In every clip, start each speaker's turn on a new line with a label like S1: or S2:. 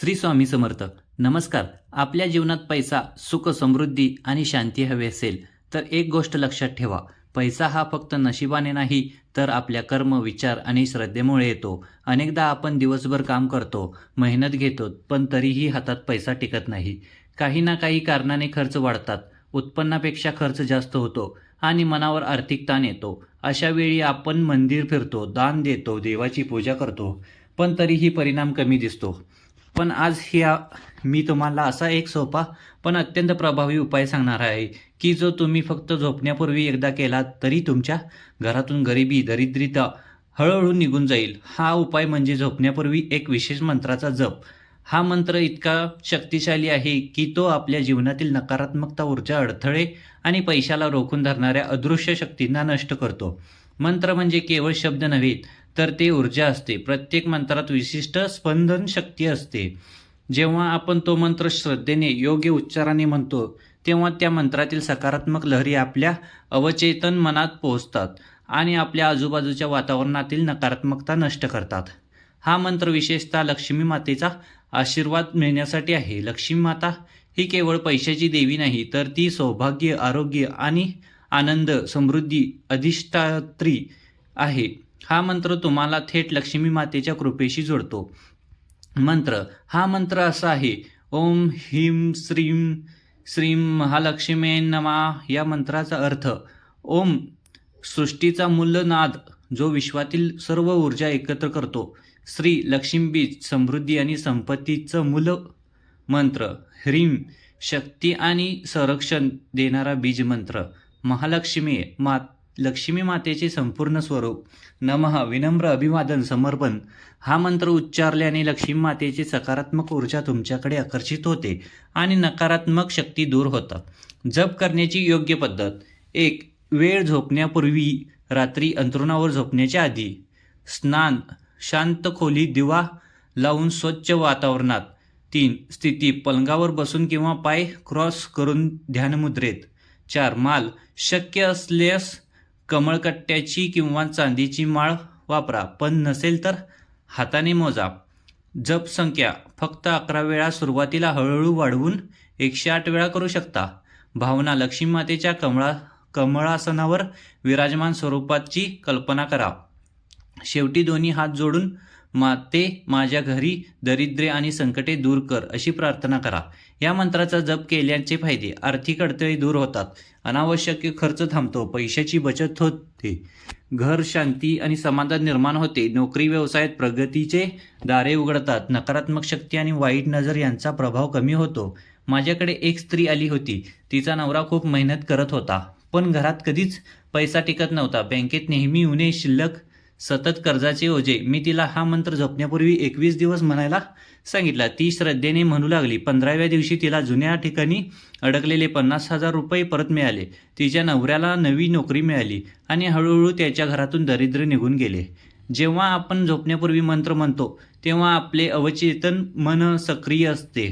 S1: श्री स्वामी समर्थ. नमस्कार. आपल्या जीवनात पैसा सुख समृद्धी आणि शांती हवी असेल तर एक गोष्ट लक्षात ठेवा. पैसा हा फक्त नशिबाने नाही तर आपल्या कर्म विचार आणि श्रद्धेमुळे येतो. अनेकदा आपण दिवसभर काम करतो मेहनत घेतो पण तरीही हातात पैसा टिकत नाही. काही ना काही कारणाने खर्च वाढतात उत्पन्नापेक्षा खर्च जास्त होतो आणि मनावर आर्थिक ताण येतो. अशा वेळी आपण मंदिर फिरतो दान देतो देवाची पूजा करतो पण तरीही परिणाम कमी दिसतो. पण आज ह्या मी तुम्हाला असा एक सोपा पण अत्यंत प्रभावी उपाय सांगणार आहे की जो तुम्ही फक्त झोपण्यापूर्वी एकदा केला तरी तुमच्या घरातून गरिबी दरिद्रता हळूहळू निघून जाईल. हा उपाय म्हणजे झोपण्यापूर्वी एक विशेष मंत्राचा जप. हा मंत्र इतका शक्तिशाली आहे की तो आपल्या जीवनातील नकारात्मकता ऊर्जा अडथळे आणि पैशाला रोखून धरणाऱ्या अदृश्य शक्तींना नष्ट करतो. मंत्र म्हणजे केवळ शब्द नव्हे तर ते ऊर्जा असते. प्रत्येक मंत्रात विशिष्ट स्पंदन शक्ती असते. जेव्हा आपण तो मंत्र श्रद्धेने योग्य उच्चाराने म्हणतो तेव्हा त्या मंत्रातील सकारात्मक लहरी आपल्या अवचेतन मनात पोहोचतात आणि आपल्या आजूबाजूच्या वातावरणातील नकारात्मकता नष्ट करतात. हा मंत्र विशेषतः लक्ष्मी मातेचा आशीर्वाद मिळण्यासाठी आहे. लक्ष्मी माता ही केवळ पैशाची देवी नाही तर ती सौभाग्य आरोग्य आणि आनंद समृद्धी अधिष्ठात्री आहे. हा मंत्र तुम्हाला थेट लक्ष्मी मातेच्या कृपेशी जोडतो. मंत्र हा मंत्र असा आहे ओम ह्रीं श्रीं श्रीं महालक्ष्मी नमा या मंत्राचा अर्थ ओम सृष्टीचा मूलनाद जो विश्वातील सर्व ऊर्जा एकत्र करतो. श्री लक्ष्मीबीज समृद्धी आणि संपत्तीचं मूल मंत्र ह्रीम शक्ती आणि संरक्षण देणारा बीज मंत्र महालक्ष्मी मात लक्ष्मी मातेचे संपूर्ण स्वरूप नमः विनम्र अभिवादन समर्पण. हा मंत्र उच्चारल्याने लक्ष्मी मातेची सकारात्मक ऊर्जा तुमच्याकडे आकर्षित होते आणि नकारात्मक शक्ती दूर होतात. जप करण्याची योग्य पद्धत. एक वेळ झोपण्यापूर्वी रात्री अंतरुणावर झोपण्याच्या आधी. स्नान शांत खोली दिवा लावून स्वच्छ वातावरणात. तीन स्थिती पलंगावर बसून किंवा पाय क्रॉस करून ध्यानमुद्रेत. चार माल शक्य असल्यास कमळकट्ट्याची किंवा चांदीची माळ वापरा. पण नसेल तर हाताने मोजा. जप संख्या. फक्त अकरा वेळा सुरुवातीला हळूहळू वाढवून एकशे आठ वेळा करू शकता. भावना. लक्ष्मी मातेच्या कमळा कमळासनावर विराजमान स्वरूपाची कल्पना करा. शेवटी दोन्ही हात जोडून माते माझ्या घरी दरिद्रे आणि संकटे दूर कर अशी प्रार्थना करा. या मंत्राचा जप केल्याचे फायदे आर्थिक अडथळे दूर होतात. अनावश्यक खर्च थांबतो. पैशाची बचत होते. घर शांती आणि समाधान निर्माण होते. नोकरी व्यवसायात प्रगतीचे दारे उघडतात. नकारात्मक शक्ती आणि वाईट नजर यांचा प्रभाव कमी होतो. माझ्याकडे एक स्त्री आली होती. तिचा नवरा खूप मेहनत करत होता. पण घरात कधीच पैसा टिकत नव्हता. बँकेत नेहमी उणे शिल्लक सतत कर्जाचे ओझे. मी तिला हा मंत्र झोपण्यापूर्वी एकवीस दिवस म्हणायला सांगितला. ती श्रद्धेने म्हणू लागली. पंधराव्या दिवशी तिला जुन्या ठिकाणी अडकलेले पन्नास हजार रुपये परत मिळाले. तिच्या नवऱ्याला नवी नोकरी मिळाली आणि हळूहळू त्याच्या घरातून दरिद्र निघून गेले. जेव्हा आपण झोपण्यापूर्वी मंत्र म्हणतो तेव्हा आपले अवचेतन मन सक्रिय असते.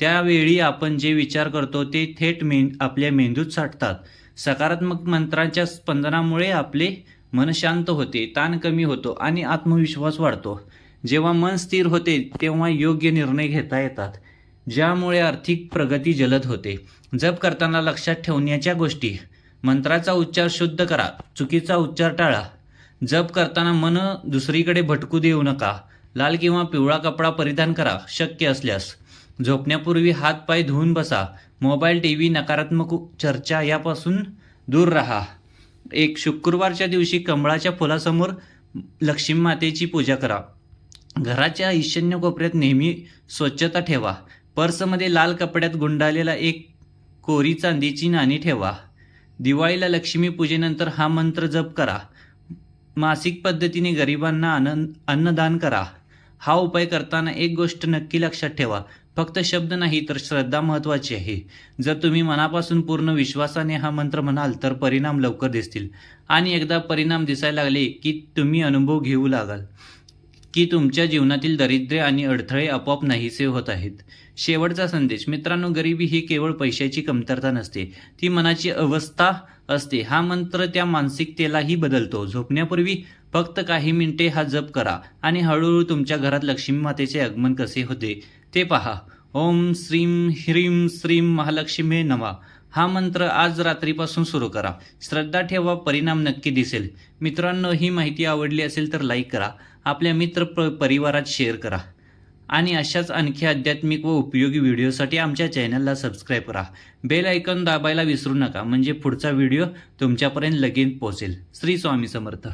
S1: त्यावेळी आपण जे विचार करतो ते थेट मे आपल्या मेंदूत साठतात. सकारात्मक मंत्रांच्या स्पंदनामुळे आपले मन शांत होते ताण कमी होतो आणि आत्मविश्वास वाढतो. जेव्हा मन स्थिर होते तेव्हा योग्य निर्णय घेता येतात ज्यामुळे आर्थिक प्रगती जलद होते. जप करताना लक्षात ठेवण्याच्या गोष्टी. मंत्राचा उच्चार शुद्ध करा चुकीचा उच्चार टाळा. जप करताना मन दुसरीकडे भटकू देऊ नका. लाल किंवा पिवळा कपडा परिधान करा शक्य असल्यास. झोपण्यापूर्वी हात पाय धुवून बसा. मोबाईल टी व्ही नकारात्मक चर्चा यापासून दूर राहा. एक शुक्रवारच्या दिवशी कमळाच्या फुलासमोर लक्ष्मी मातेची पूजा करा. घराच्या ईशान्य कोपऱ्यात नेहमी स्वच्छता ठेवा. पर्समध्ये लाल कपड्यात गुंडाळलेला एक कोरी चांदीची नाणी ठेवा. दिवाळीला लक्ष्मी पूजेनंतर हा मंत्र जप करा. मासिक पद्धतीने गरिबांना आनंद अन्नदान करा. हा उपाय करताना एक गोष्ट नक्की लक्षात ठेवा. फक्त शब्द नाही तर श्रद्धा महत्वाची आहे. जर तुम्ही मनापासून पूर्ण विश्वासाने हा मंत्र म्हणाल तर परिणाम लवकर दिसतील. आणि एकदा परिणाम दिसायला लागले की तुम्ही अनुभव घेऊ लागाल. की तुमच्या जीवनातील दरिद्रे आणि अडथळे आपोआप नाहीसे होत आहेत. शेवटचा संदेश मित्रांनो गरिबी ही केवळ पैशाची कमतरता नसते ती मनाची अवस्था असते. हा मंत्र त्या मानसिकतेलाही बदलतो. झोपण्यापूर्वी फक्त काही मिनिटे हा जप करा आणि हळूहळू तुमच्या घरात लक्ष्मी मातेचे आगमन कसे होते ते पहा. ओम श्रीम ह्रीम श्रीम महालक्ष्मी नवा हा मंत्र आज रात्रीपासून सुरू करा. श्रद्धा ठेवा परिणाम नक्की दिसेल. मित्रांनो ही माहिती आवडली असेल तर लाईक करा. आपल्या मित्र प परिवारात शेअर करा. आणि अशाच आणखी आध्यात्मिक व उपयोगी व्हिडिओसाठी आमच्या चॅनलला सबस्क्राईब करा. बेल आयकॉन दाबायला विसरू नका म्हणजे पुढचा व्हिडिओ तुमच्यापर्यंत लगेच पोहोचेल. श्री स्वामी समर्थ.